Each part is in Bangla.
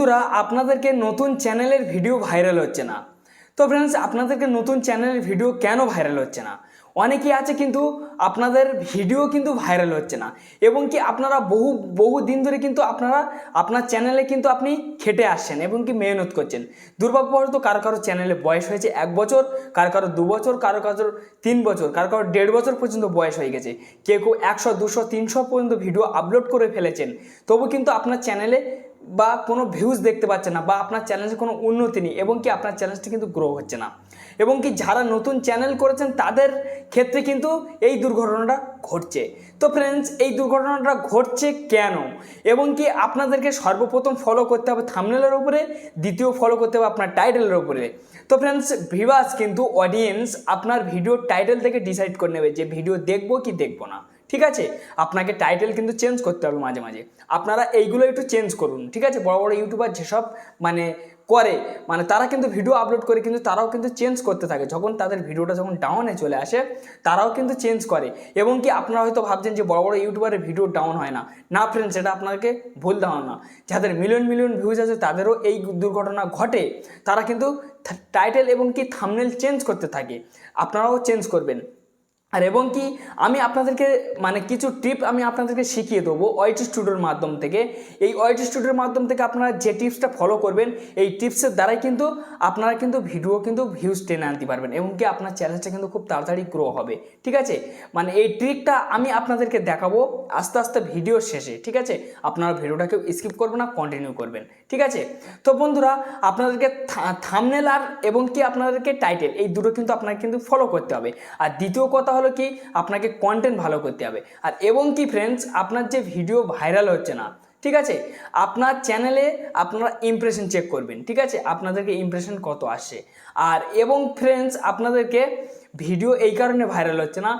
বন্ধুরা, আপনাদেরকে নতুন চ্যানেলের ভিডিও ভাইরাল হচ্ছে না। তো ফ্রেন্ডস আপনাদেরকে নতুন চ্যানেলের ভিডিও কেন ভাইরাল হচ্ছে না? অনেকেই আছে কিন্তু আপনাদের ভিডিও কিন্তু ভাইরাল হচ্ছে না, এবং কি আপনারা বহু বহু দিন ধরে কিন্তু আপনারা, আপনার চ্যানেলে কিন্তু আপনি খেটে আসছেন এবং কি মেহনত করছেন। দুর্ভাগ্যবশত কারও কারও চ্যানেলে বয়স হয়েছে এক বছর, কারও কারও দু বছর, কারও কারও তিন বছর, কারও কারও দেড় বছর পর্যন্ত বয়স হয়ে গেছে। কেউ কেউ একশো, দুশো, তিনশো পর্যন্ত ভিডিও আপলোড করে ফেলেছেন। তবু কিন্তু আপনার চ্যানেলে বা কোনো ভিউজ দেখতে পাচ্ছেন না বা আপনার চ্যানেলে কোনো উন্নতি নেই এবং কি আপনার চ্যানেলটি কিন্তু গ্রো হচ্ছে না। এবং কি যারা নতুন চ্যানেল করেছেন তাদের ক্ষেত্রে কিন্তু এই দুর্ঘটনাটা ঘটছে। তো ফ্রেন্ডস এই দুর্ঘটনাটা ঘটছে কেন? এবং কি আপনাদেরকে সর্বপ্রথম ফলো করতে হবে থামনেলের উপরে, দ্বিতীয় ফলো করতে হবে আপনার টাইটেলের উপরে। তো ফ্রেন্ডস ভিভাস কিন্তু অডিয়েন্স আপনার ভিডিও টাইটেল থেকে ডিসাইড করে নেবে যে ভিডিও দেখব কি দেখব না। ঠিক আছে? আপনাকে টাইটেল কিন্তু চেঞ্জ করতে হবে মাঝে মাঝে। আপনারা এইগুলো একটু চেঞ্জ করুন, ঠিক আছে? বড় বড় ইউটিউবার যেসব মানে করে মানে তারা কিন্তু ভিডিও আপলোড করে, কিন্তু তারাও কিন্তু চেঞ্জ করতে থাকে। যখন তাদের ভিডিওটা যখন ডাউনে চলে আসে, তারাও কিন্তু চেঞ্জ করে। এবং কি আপনারা হয়তো ভাবছেন যে বড় বড় ইউটিউবারের ভিডিও ডাউন হয় না। না ফ্রেন্ডস এটা আপনাকে ভুল ধারণা। যাদের মিলিয়ন মিলিয়ন ভিউজ আছে, তাদেরও এই দুর্ঘটনা ঘটে। তারা কিন্তু টাইটেল এবং কি থামনেল চেঞ্জ করতে থাকে। আপনারাও চেঞ্জ করবেন। আর এবং কি আমি আপনাদেরকে মানে কিছু টিপ আমি আপনাদেরকে শিখিয়ে দেবো ওয়াইটি স্টুডিওর মাধ্যম থেকে। এই ওয়াইটি স্টুডিওর মাধ্যম থেকে আপনারা যে টিপসটা ফলো করবেন, এই টিপসের দ্বারাই কিন্তু আপনারা কিন্তু ভিডিও কিন্তু ভিউজ টেনে আনতে পারবেন এবং কি আপনার চ্যানেলটা কিন্তু খুব তাড়াতাড়ি গ্রো হবে, ঠিক আছে? মানে এই ট্রিকটা আমি আপনাদেরকে দেখাবো আস্তে আস্তে ভিডিও শেষে, ঠিক আছে? আপনারা ভিডিওটাকে স্কিপ করবেন না কন্টিনিউ করবেন, ঠিক আছে? তো বন্ধুরা, আপনাদেরকে থামনেল আর এবং কি আপনাদেরকে টাইটেল এই দুটো কিন্তু আপনাকে কিন্তু ফলো করতে হবে। আর দ্বিতীয় কথা হলো কি? আপনাকে কন্টেন্ট ভালো করতে হবে। আর এবং কি ফ্রেন্ডস আপনার যে ভিডিও ভাইরাল হচ্ছে না, ঠিক আছে? আপনার চ্যানেলে আপনারা ইমপ্রেশন চেক করবেন, ঠিক আছে? আপনাদেরকে ইমপ্রেশন কত আসে আর এবং ফ্রেন্ডস আপনাদেরকে ভিডিও এই কারণে ভাইরাল হচ্ছে না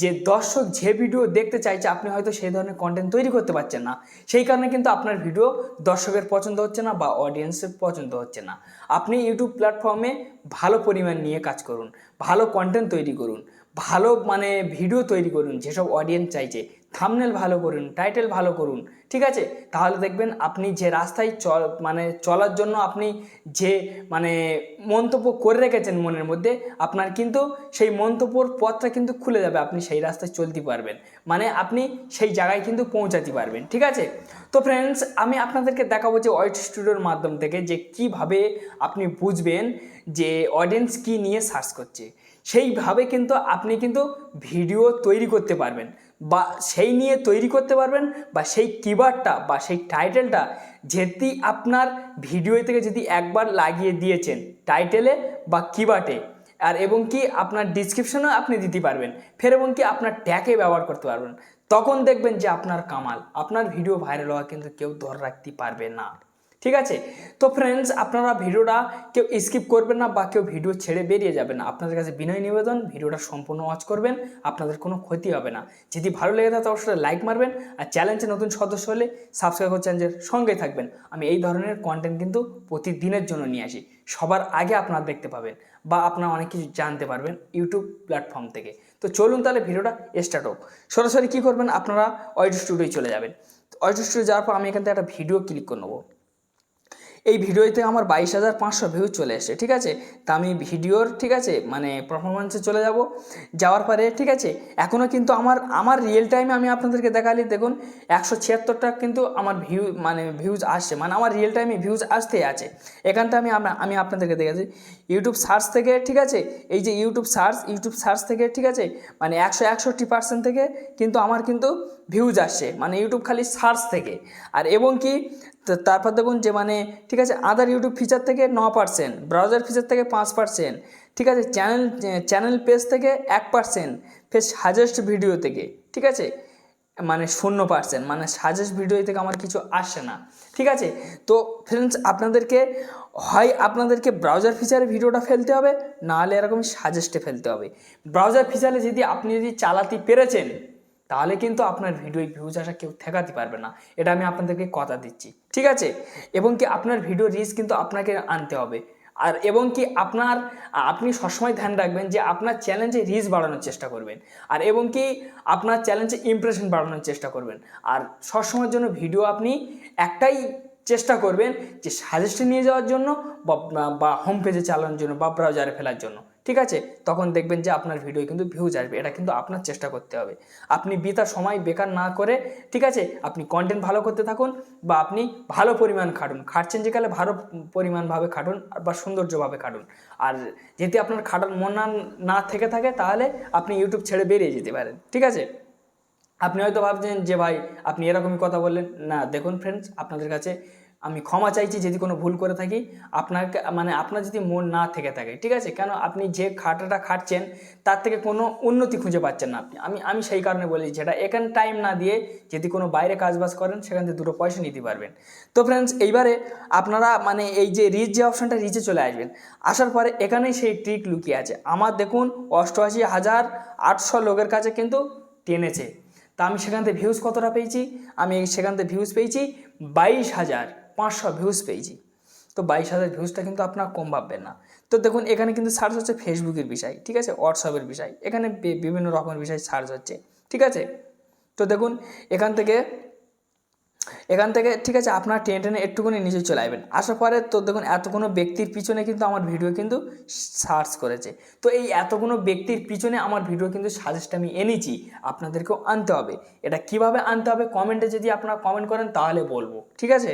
যে দর্শক যে ভিডিও দেখতে চাইছে, আপনি হয়তো সেই ধরনের কন্টেন্ট তৈরি করতে পারছেন না। সেই কারণে কিন্তু আপনার ভিডিও দর্শকের পছন্দ হচ্ছে না বা অডিয়েন্সের পছন্দ হচ্ছে না। আপনি ইউটিউব প্ল্যাটফর্মে ভালো পরিমাণ নিয়ে কাজ করুন, ভালো কন্টেন্ট তৈরি করুন। ভালো মানে ভিডিও তৈরি করুন, যেসব অডিয়েন্স চাইছে। থামনেল ভালো করুন টাইটেল ভালো করুন, ঠিক আছে? তাহলে দেখবেন আপনি যে রাস্তায় চল মানে চলার জন্য আপনি যে মানে মন্তব্য করে রেখেছেন মনের মধ্যে, আপনার কিন্তু সেই মন্তব্যর পথটা কিন্তু খুলে যাবে, আপনি সেই রাস্তায় চলতে পারবেন। মানে আপনি সেই জায়গায় কিন্তু পৌঁছাতে পারবেন, ঠিক আছে? তো ফ্রেন্ডস আমি আপনাদেরকে দেখাবো যে ওয়েট স্টুডিওর মাধ্যম থেকে যে কীভাবে আপনি বুঝবেন যে অডিয়েন্স কি নিয়ে সার্চ করছে। সেইভাবে কিন্তু আপনি কিন্তু ভিডিও তৈরি করতে পারবেন বা সেই নিয়ে তৈরি করতে পারবেন বা সেই কিবারটা বা সেই টাইটেলটা যদি আপনার ভিডিও থেকে যদি একবার লাগিয়ে দিয়েছেন টাইটেলে বা কিবাটে আর এবং কি আপনার ডিসক্রিপশনেও আপনি দিতে পারবেন, ফের এবং কি আপনার ট্যাগে ব্যবহার করতে পারবেন। তখন দেখবেন যে আপনার কামাল, আপনার ভিডিও ভাইরাল হওয়া কিন্তু কেউ ধরে রাখতে পারবে না। ঠিক আছে? তো ফ্রেন্ডস আপনারা ভিডিওটা কেউ স্কিপ করবেন না বা কেউ ভিডিও ছেড়ে বেরিয়ে যাবেন না। আপনাদের কাছে বিনয় নিবেদন, ভিডিওটা সম্পূর্ণ ওয়াচ করবেন, আপনাদের কোনো ক্ষতি হবে না। যদি ভালো লেগে থাকে, অবশ্যই লাইক মারবেন আর চ্যালেঞ্জে নতুন সদস্য হলে সাবস্ক্রাইব করে চ্যানেলের সঙ্গে থাকবেন। আমি এই ধরনের কন্টেন্ট কিন্তু প্রতিদিনের জন্য নিয়ে আসি। সবার আগে আপনারা দেখতে পাবেন বা আপনারা অনেক কিছু জানতে পারবেন ইউটিউব প্ল্যাটফর্ম থেকে। তো চলুন তাহলে ভিডিওটা স্টার্ট হোক। সরাসরি কী করবেন? আপনারা অডিও স্টুডিওয় চলে যাবেন। অডিও স্টুডিও যাওয়ার পর আমি এখান থেকে একটা ভিডিও ক্লিক করে নেব। এই ভিডিওতে আমার বাইশ হাজার পাঁচশো ভিউজ চলে এসে ঠিক আছে? তা আমি ভিডিওর, ঠিক আছে মানে পারফরমেন্সে চলে যাব। যাওয়ার পরে, ঠিক আছে এখনও কিন্তু আমার আমার রিয়েল টাইমে আমি আপনাদেরকে দেখালি, দেখুন, একশো ছিয়াত্তরটা কিন্তু আমার ভিউ মানে ভিউজ আসছে মানে আমার রিয়েল টাইমে ভিউজ আসতেই আছে। এখানটা আমি আমি আপনাদেরকে দেখেছি ইউটিউব সার্চ থেকে, ঠিক আছে, এই যে ইউটিউব সার্চ ইউটিউব সার্চ থেকে, ঠিক আছে মানে একশো একষট্টি পার্সেন্ট থেকে কিন্তু আমার কিন্তু ভিউজ আসছে মানে ইউটিউব খালি সার্চ থেকে। আর এবং কি তো তারপর দেখুন যে মানে ঠিক আছে আদার ইউটিউব ফিচার থেকে ন পার্সেন্ট ব্রাউজার ফিচার থেকে পাঁচ পার্সেন্ট ঠিক আছে চ্যানেল চ্যানেল পেজ থেকে এক পার্সেন্ট ফের সাজেস্ট ভিডিও থেকে, ঠিক আছে মানে শূন্য পার্সেন্ট মানে সাজেস্ট ভিডিও থেকে আমার কিছু আসে না, ঠিক আছে, তো ফ্রেন্ডস আপনাদেরকে, হয় আপনাদেরকে ব্রাউজার ফিচারে ভিডিওটা ফেলতে হবে নাহলে এরকম সাজেস্টে ফেলতে হবে ব্রাউজার ফিচারে যদি আপনি যদি চালাতে পেরেছেন তাহলে কিন্তু আপনার ভিডিও ভিউজ আসা কেউ ঠেকাতে পারবে না। এটা আমি আপনাদেরকে কথা দিচ্ছি। ঠিক আছে? এবং কি আপনার ভিডিও রিচ কিন্তু আপনাকে আনতে হবে। আর এবং কি আপনার, আপনি সবসময় ধ্যান রাখবেন যে আপনার চ্যালেঞ্জে রিচ বাড়ানোর চেষ্টা করবেন। আর এবং কি আপনার চ্যালেঞ্জে ইমপ্রেশন বাড়ানোর চেষ্টা করবেন। আর সবসময়ের জন্য ভিডিও আপনি একটাই চেষ্টা করবেন যে সাজেস্টে নিয়ে যাওয়ার জন্য বা হোম পেজে চালানোর জন্য বা ব্রাউজারে ফেলার জন্য। ঠিক আছে? তখন দেখবেন যে আপনার ভিডিও কিন্তু ভিউজ আসবে। এটা কিন্তু আপনার চেষ্টা করতে হবে। আপনি বেতার সময় বেকার না করে, ঠিক আছে? আপনি কন্টেন্ট ভালো করতে থাকুন বা আপনি ভালো পরিমাণ খাটুন। খাটছেন যেকালে ভালো পরিমাণভাবে খাটুন বা সৌন্দর্যভাবে খাটুন। আর যদি আপনার খাটার মন না থেকে থাকে, তাহলে আপনি ইউটিউব ছেড়ে বেরিয়ে যেতে পারেন। ঠিক আছে? আপনি হয়তো ভাবছেন যে ভাই, আপনি এরকমই কথা বললেন। না, দেখুন ফ্রেন্ডস আপনাদের কাছে আমি ক্ষমা চাইছি যদি কোনো ভুল করে থাকি, আপনাকে মানে আপনার যদি মন না থেকে থাকে, ঠিক আছে? কেন আপনি যে খাটাটা খাটছেন, তার থেকে কোনো উন্নতি খুঁজে পাচ্ছেন না আপনি। আমি আমি সেই কারণে বলি, যেটা এখান টাইম না দিয়ে যদি কোনো বাইরে কাজবাজ করেন, সেখান থেকে দুটো পয়সা নিতে পারবেন। তো ফ্রেন্ডস এইবারে আপনারা মানে এই যে রিচ যে অপশানটা রিচে চলে আসবেন, আসার পরে এখানেই সেই ট্রিক লুকিয়ে আছে। আমার দেখুন, অষ্টআশি হাজার আটশো লোকের কাছে কিন্তু টেনেছে তা আমি সেখান থেকে ভিউজ কতটা পেয়েছি? আমি সেখান থেকে ভিউজ পেয়েছি বাইশ হাজার। পাঁচশো ভিউজ পেয়েছি। তো বাইশ হাজার ভিউজটা কিন্তু আপনার কম ভাববেন না। তো দেখুন, এখানে কিন্তু সার্চ হচ্ছে ফেসবুকের বিষয়, ঠিক আছে? হোয়াটসঅ্যাপের বিষয়। এখানে বিভিন্ন রকমের বিষয় সার্চ হচ্ছে, ঠিক আছে? তো দেখুন, এখান থেকে এখান থেকে, ঠিক আছে, আপনার টেনে টেনে একটুখানি নিচে চলে আসবেন। আসার পরে তো দেখুন এত কোনো ব্যক্তির পিছনে কিন্তু আমার ভিডিও কিন্তু সার্চ করেছে। তো এই এতগুলো ব্যক্তির পিছনে আমার ভিডিও কিন্তু সাজেস্ট আমি এনেছি, আপনাদেরকেও আনতে হবে। এটা কীভাবে আনতে হবে কমেন্টে যদি আপনারা কমেন্ট করেন, তাহলে বলব, ঠিক আছে?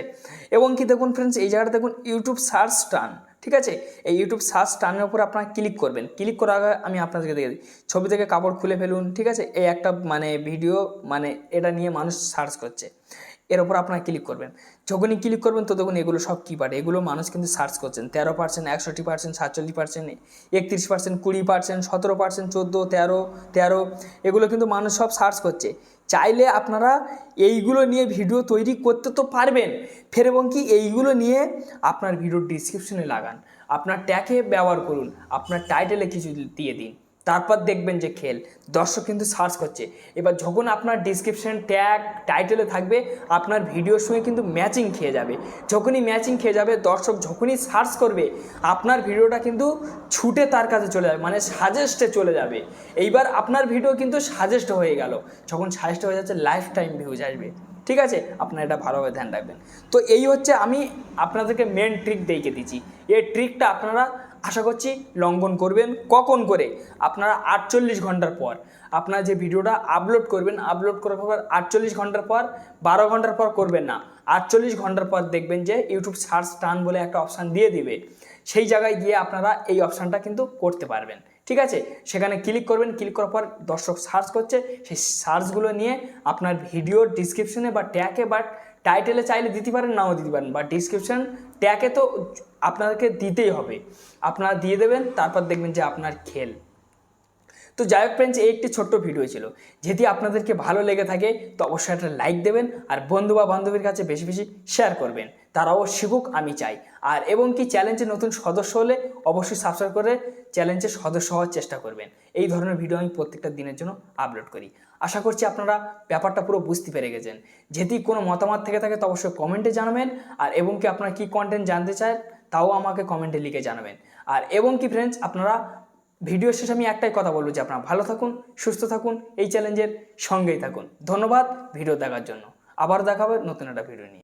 এবং কি দেখুন ফ্রেন্ডস এই জায়গাটা দেখুন ইউটিউব সার্চ টান ঠিক আছে? এই ইউটিউব সার্চ টানের উপর আপনারা ক্লিক করবেন। ক্লিক করার আগে আমি আপনাদেরকে দেখে দিই। ছবি থেকে কাপড় খুলে ফেলুন, ঠিক আছে? এই একটা মানে ভিডিও মানে এটা নিয়ে মানুষ সার্চ করছে। এর ওপর আপনারা ক্লিক করবেন। যখনই ক্লিক করবেন, তো দেখুন এগুলো সব কী পারে এগুলো মানুষ কিন্তু সার্চ করছেন। তেরো পার্সেন্ট একষট্টি পার্সেন্ট সাতচল্লিশ পার্সেন্ট একত্রিশ পার্সেন্ট কুড়ি পার্সেন্ট সতেরো পার্সেন্ট চোদ্দ, তেরো তেরো, এগুলো কিন্তু মানুষ সব সার্চ করছে। চাইলে আপনারা এইগুলো নিয়ে ভিডিও তৈরি করতে তো পারবেন। ফের এবং কি এইগুলো নিয়ে আপনার ভিডিওর ডিসক্রিপশনে লাগান। আপনার ট্যাগে ব্যবহার করুন। আপনার টাইটেলে কিছু দিয়ে দিন। তারপর দেখবেন যে খেল। দর্শক কিন্তু সার্চ করছে। এবার যখন আপনার ডিসক্রিপশন ট্যাগ টাইটেলে থাকবে, আপনার ভিডিওর সঙ্গে কিন্তু ম্যাচিং খেয়ে যাবে। যখনই ম্যাচিং খেয়ে যাবে, দর্শক যখনই সার্চ করবে, আপনার ভিডিওটা কিন্তু ছুটে তার কাছে চলে যাবে মানে সাজেস্টে চলে যাবে। এইবার আপনার ভিডিও কিন্তু সাজেস্ট হয়ে গেল। যখন সাজেস্ট হয়ে যাচ্ছে লাইফ টাইম ভিউজ আসবে। ঠিক আছে? আপনারা এটা ভালোভাবে ধ্যান রাখবেন। তো এই হচ্ছে আমি আপনাদেরকে মেন ট্রিক দেখিয়ে দিচ্ছি। এই ট্রিকটা আপনারা আশা করছি লঙ্ঘন করবেন। কখন করে? আপনারা আটচল্লিশ ঘণ্টার পর। আপনারা যে ভিডিওটা আপলোড করবেন আপলোড করার পর আটচল্লিশ ঘণ্টার পর, বারো ঘণ্টার পর করবেন না। আটচল্লিশ ঘণ্টার পর দেখবেন যে ইউটিউব সার্চ টান বলে একটা অপশান দিয়ে দিবে। সেই জায়গায় গিয়ে আপনারা এই অপশানটা কিন্তু করতে পারবেন। ঠিক আছে? সেখানে ক্লিক করবেন। ক্লিক করার পর দর্শক সার্চ করছে। সেই সার্চগুলো নিয়ে আপনার ভিডিওর ডিসক্রিপশনে বা ট্যাগে বা টাইটেলে চাইলে দিতে পারেন, নাও দিতে পারেন বা ডিসক্রিপশন ট্যাগে তো আপনাদেরকে দিতেই হবে। আপনারা দিয়ে দেবেন, তারপর দেখবেন যে আপনার খেল। তো যাই হোক ফ্রেন্ডস এই একটি ছোট্ট ভিডিও ছিল। যদি আপনাদেরকে ভালো লেগে থাকে, তো অবশ্যই একটা লাইক দেবেন, আর বন্ধু বা বান্ধবীর কাছে বেশি বেশি শেয়ার করবেন। তারাও শিখুক আমি চাই। আর এবং কি চ্যালেঞ্জে নতুন সদস্য হলে অবশ্যই সাবস্ক্রাইব করে চ্যালেঞ্জের সদস্য হওয়ার চেষ্টা করবেন। এই ধরনের ভিডিও আমি প্রত্যেকটা দিনের জন্য আপলোড করি। আশা করছি আপনারা ব্যাপারটা পুরো বুঝতে পেরে গেছেন। যদি কোনো মতামত থেকে থাকে তো অবশ্যই কমেন্টে জানাবেন। আর এবং কি আপনারা কী কন্টেন্ট জানতে চান তাও আমাকে কমেন্টে লিখে জানাবেন। আর এবং কি ফ্রেন্ডস আপনারা ভিডিও শেষে আমি একটাই কথা বলব যে আপনারা ভালো থাকুন, সুস্থ থাকুন, এই চ্যালেঞ্জের সঙ্গেই থাকুন। ধন্যবাদ ভিডিও দেখার জন্য। আবার দেখাবে নতুন একটা ভিডিও নিয়ে।